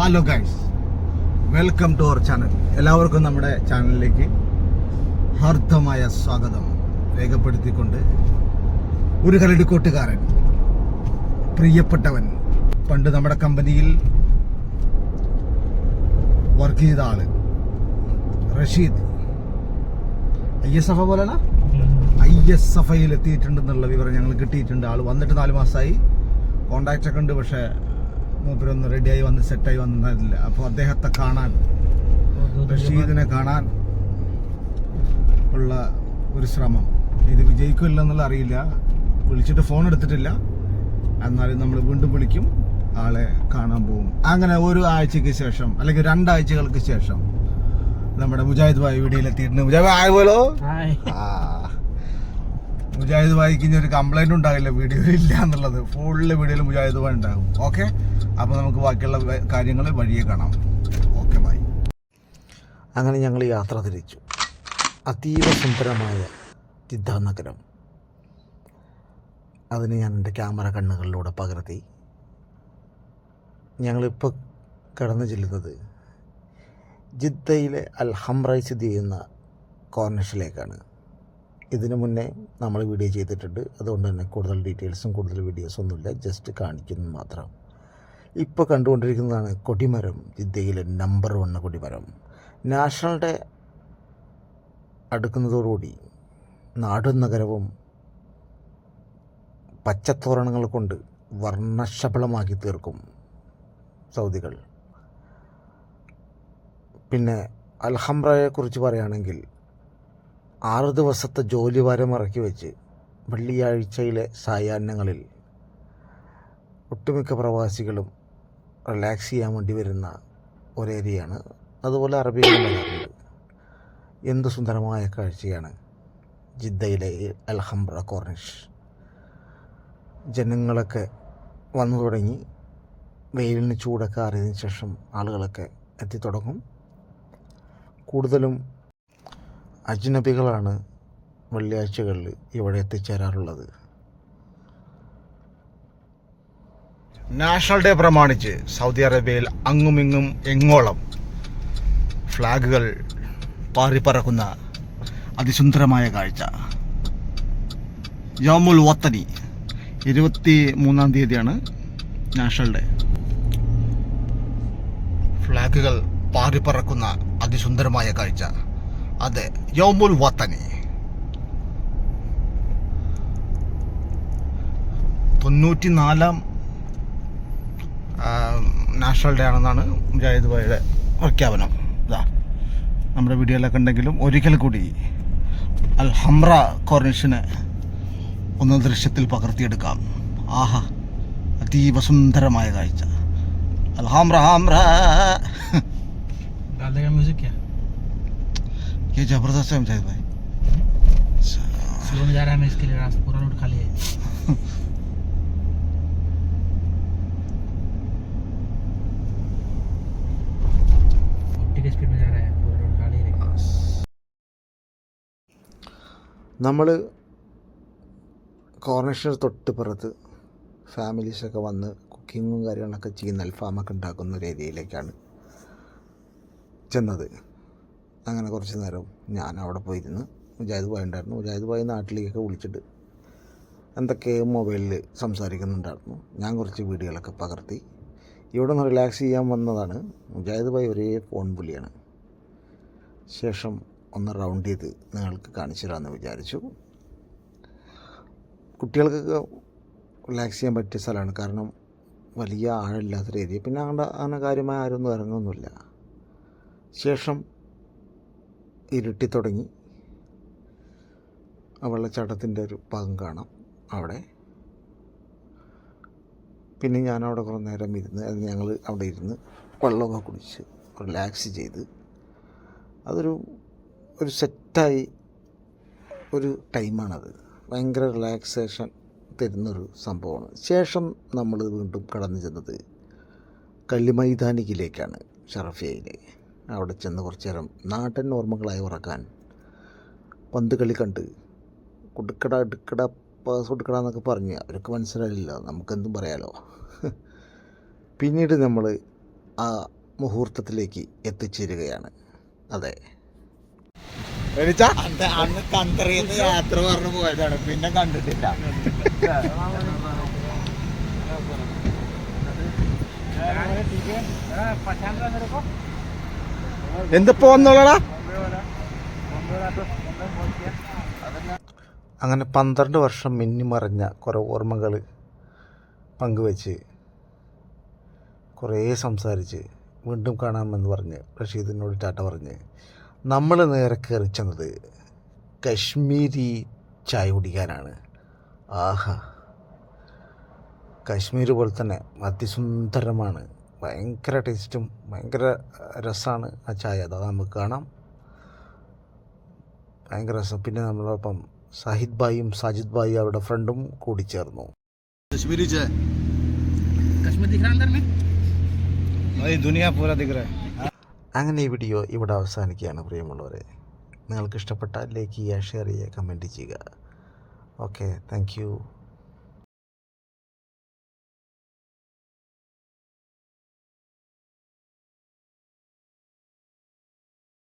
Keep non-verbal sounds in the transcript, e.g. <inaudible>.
Hello guys welcome to our channel എല്ലാവർക്കും നമ്മുടെ ചാനലിലേക്ക് ഹാർദമായ സ്വാഗതം. രേഖപ്പെടുത്തിക്കൊണ്ട് ഒരു കരടിക്കോട്ടുകാരൻ പ്രിയപ്പെട്ടവൻ പണ്ട് നമ്മുടെ കമ്പനിയിൽ വർക്ക് ചെയ്ത ആൾ റഷീദ്. ഐ എസ് എഫ് പോലെയാണ് ഐ എസ് എഫ് ഐയിൽ എത്തിയിട്ടുണ്ടെന്നുള്ള വിവരം ഞങ്ങൾ കിട്ടിയിട്ടുണ്ട്. ആൾ വന്നിട്ട് നാല് മാസമായി. കോണ്ടാക്ട് ഒക്കെ ഉണ്ട് പക്ഷേ മൂപ്പരൊന്ന് റെഡിയായി വന്ന് സെറ്റായി വന്നില്ല അപ്പോൾ അദ്ദേഹത്തെ കാണാൻ റഷീദിനെ കാണാൻ ഉള്ള ഒരു ശ്രമം. ഇത് വിജയിക്കില്ലെന്നുള്ള അറിയില്ല. വിളിച്ചിട്ട് ഫോൺ എടുത്തിട്ടില്ല. എന്നാലും നമ്മൾ വീണ്ടും വിളിക്കും. ആളെ കാണാൻ പോകും. അങ്ങനെ ഒരു ആഴ്ചക്ക് ശേഷം അല്ലെങ്കിൽ രണ്ടാഴ്ചകൾക്ക് ശേഷം നമ്മുടെ മുജാഹിദ് ഭായ് വീടിയിലെത്തിയിട്ടുണ്ട് മുജാഹിദ് ഭായ് പോലോ ഹായ്. ആ. മുജാഹിദ് ഭായിക്ക് ഇനി ഒരു കംപ്ലൈന്റ് ഉണ്ടാകില്ല വീഡിയോ ഇല്ല എന്നുള്ളത്. ഫുള്ള് വീഡിയോയിൽ മുജാഹിദ് ഭായ് ഉണ്ടാകും. ഓക്കെ അപ്പൊ നമുക്ക് ബാക്കിയുള്ള കാര്യങ്ങൾ വഴിയെ കാണാം. Okay bye. അങ്ങനെ ഞങ്ങൾ യാത്ര തിരിച്ചു. അതീവ സുന്ദരമായ ജിദ്ദ നഗരം അതിന് ഞാൻ എന്റെ ക്യാമറ കണ്ണുകളിലൂടെ പകർത്തി. ഞങ്ങളിപ്പോൾ കടന്നു ചെല്ലുന്നത് ജിദ്ദയിലെ അൽ ഹംറൈ സ്ഥിതി ചെയ്യുന്ന കോർണിഷിലേക്കാണ്. ഇതിനു മുന്നേ നമ്മൾ വീഡിയോ ചെയ്തിട്ടുണ്ട്. അതുകൊണ്ട് തന്നെ കൂടുതൽ ഡീറ്റെയിൽസും കൂടുതൽ വീഡിയോസും ഒന്നുമില്ല. ജസ്റ്റ് കാണിക്കുന്നു മാത്രം. ഇപ്പോൾ കണ്ടുകൊണ്ടിരിക്കുന്നതാണ് കൊടിമരം ജിദ്ദയിലെ നമ്പർ വൺ കൊടിമരം. നാഷണലിന്റെ അടുക്കുന്നതോടുകൂടി നാടും നഗരവും പച്ചത്തോരണങ്ങൾ കൊണ്ട് വർണശബളമാക്കി തീർക്കും സൗദികൾ. പിന്നെ അൽഹംറയെക്കുറിച്ച് പറയുകയാണെങ്കിൽ ആറ് ദിവസത്തെ ജോലി വാരം ഇറക്കി വെച്ച് വെള്ളിയാഴ്ചയിലെ സായാഹ്നങ്ങളിൽ ഒട്ടുമിക്ക പ്രവാസികളും റിലാക്സ് ചെയ്യാൻ വേണ്ടി വരുന്ന ഒരു ഏരിയയാണ് അതുപോലെ അറബികളും വരാറുണ്ട് എന്ത് സുന്ദരമായ കാഴ്ചയാണ് ജിദ്ദയിലെ അൽഹംബ്ര കോർണിഷ്. ജനങ്ങളൊക്കെ വന്നു തുടങ്ങി. വെയിലിന് ചൂടൊക്കെ അറിയതിനു ശേഷം ആളുകളൊക്കെ എത്തിത്തുടങ്ങും. കൂടുതലും അജ്നബികളാണ് വെള്ളിയാഴ്ചകളിൽ ഇവിടെ എത്തിച്ചേരാറുള്ളത്. നാഷണൽ ഡേ പ്രമാണിച്ച് സൗദി അറേബ്യയിൽ അങ്ങുമിങ്ങും എങ്ങോളം ഫ്ലാഗുകൾ പാറിപ്പറക്കുന്ന അതിസുന്ദരമായ കാഴ്ച. യോമുൽ വത്തനി ഇരുപത്തി മൂന്നാം തീയതിയാണ് നാഷണൽ ഡേ ഫ്ലാഗുകൾ പാറിപ്പറക്കുന്ന അതിസുന്ദരമായ കാഴ്ച. അതെ യോമുൽ വത്തനി. തൊണ്ണൂറ്റിനാലാം നാഷണൽ ഡേ ആണെന്നാണ് മുജാഹിദ് ഭായിയുടെ പ്രഖ്യാപനം ഇതാ നമ്മുടെ വീഡിയോയിലൊക്കെ ഉണ്ടെങ്കിലും ഒരിക്കൽ കൂടി അൽ ഹംറ കോർണിഷനെ ഒന്ന് ദൃശ്യത്തിൽ പകർത്തിയെടുക്കാം ആഹാ അതീവ സുന്ദരമായ കാഴ്ച അൽ ഹംറ ഹംറ डाल देगा म्यूजिक क्या ये जबरदस्त है मुजाहिद भाई स्लो में जा रहा है मैं इसके लिए रास्ता पूरा रोड खाली है <laughs> നമ്മൾ കോർണേഷൻ തൊട്ട് പുറത്ത് ഫാമിലീസൊക്കെ വന്ന് കുക്കിങ്ങും കാര്യങ്ങളൊക്കെ ചെയ്യുന്ന അൽഫാമൊക്കെ ഉണ്ടാക്കുന്ന ഒരു ഏരിയയിലേക്കാണ് ചെന്നത്. അങ്ങനെ കുറച്ച് നേരം ഞാൻ അവിടെ പോയിരുന്നു. മുജാഹിദ് ഭായ് ഉണ്ടായിരുന്നു. മുജാഹിദ് ഭായ് നാട്ടിലേക്കൊക്കെ വിളിച്ചിട്ട് എന്തൊക്കെ മൊബൈലിൽ സംസാരിക്കുന്നുണ്ടായിരുന്നു. ഞാൻ കുറച്ച് വീഡിയോകളൊക്കെ പകർത്തി. ഇവിടെ നിന്ന് റിലാക്സ് ചെയ്യാൻ വന്നതാണ്. മുജാഹിദ് ഭായ് ഒരേ ഫോൺ വിളിയാണ് ശേഷം ഒന്ന് റൗണ്ട് ചെയ്ത് നിങ്ങൾക്ക് കാണിച്ചു തരാമെന്ന് വിചാരിച്ചു. കുട്ടികൾക്കൊക്കെ റിലാക്സ് ചെയ്യാൻ പറ്റിയ സ്ഥലമാണ്. കാരണം വലിയ ആഴമില്ലാത്ത രീതി. പിന്നെ അങ്ങനെ അങ്ങനെ കാര്യമായ ആരൊന്നും ഇറങ്ങുന്നില്ല. ശേഷം ഇരുട്ടി തുടങ്ങി. ആ വെള്ളച്ചാട്ടത്തിന്റെ ഒരു ഭാഗം കാണാം അവിടെ. പിന്നെ ഞാൻ അവിടെ കുറേ നേരം ഇരുന്ന് അത് ഞങ്ങൾ അവിടെ ഇരുന്ന് വെള്ളമൊക്കെ കുടിച്ച് റിലാക്സ് ചെയ്ത്. അതൊരു ഒരു സെറ്റായി ഒരു ടൈമാണത്. ഭയങ്കര റിലാക്സേഷൻ തരുന്നൊരു സംഭവമാണ്. ശേഷം നമ്മൾ വീണ്ടും കടന്നു ചെന്നത് കള്ളിമൈതാനിക്കിലേക്കാണ് ഷറഫിയയിൽ അവിടെ ചെന്ന് കുറച്ച് നേരം നാടൻ ഓർമ്മകളായി ഉറക്കാൻ പന്ത് കളി കണ്ട് കുടുക്കട എടുക്കട പാസ് കൊടുക്കട എന്നൊക്കെ പറഞ്ഞ് അവരൊക്കെ മനസ്സിലായില്ല നമുക്കെന്തും പറയാലോ. പിന്നീട് നമ്മൾ ആ മുഹൂർത്തത്തിലേക്ക് എത്തിച്ചേരുകയാണ്. അതെ. അന്ന് കന്തറിയെന്ന് യാത്ര പറഞ്ഞു പോയതാണ്. പിന്നെ കണ്ടിട്ടില്ല. എന്തിപ്പോ വന്നോളടാ? അങ്ങനെ പന്ത്രണ്ട് വർഷം മിന്നിമറിഞ്ഞ കുറേ ഓർമ്മകൾ പങ്കുവെച്ച് കുറേ സംസാരിച്ച് വീണ്ടും കാണാമെന്ന് പറഞ്ഞ് റഷീദിനോട് ടാറ്റ പറഞ്ഞ് നമ്മൾ നേരെ കയറി ചെന്നത് കശ്മീരി ചായ കുടിക്കാനാണ് ആഹാ. കശ്മീർ പോലെ തന്നെ അതിസുന്ദരമാണ്. ഭയങ്കര ടേസ്റ്റും ഭയങ്കര രസമാണ് ആ ചായ. അതാ നമുക്ക് കാണാം. ഭയങ്കര രസം. പിന്നെ നമ്മളോടൊപ്പം സാഹിദ് ഭായിയും സാജിദ് ഭായി അവരുടെ ഫ്രണ്ടും കൂടി ചേർന്നു. കശ്മീരി ചായ. കശ്മീർ ദുനിയ പൂരാ ദിഖ് അങ്ങനെ ഈ വീഡിയോ ഇവിടെ അവസാനിക്കുകയാണ് പ്രിയമുള്ളവരെ. നിങ്ങൾക്ക് ഇഷ്ടപ്പെട്ടാൽ ലൈക്ക് ചെയ്യുക ഷെയർ ചെയ്യുക കമന്റ് ചെയ്യുക. Okay thank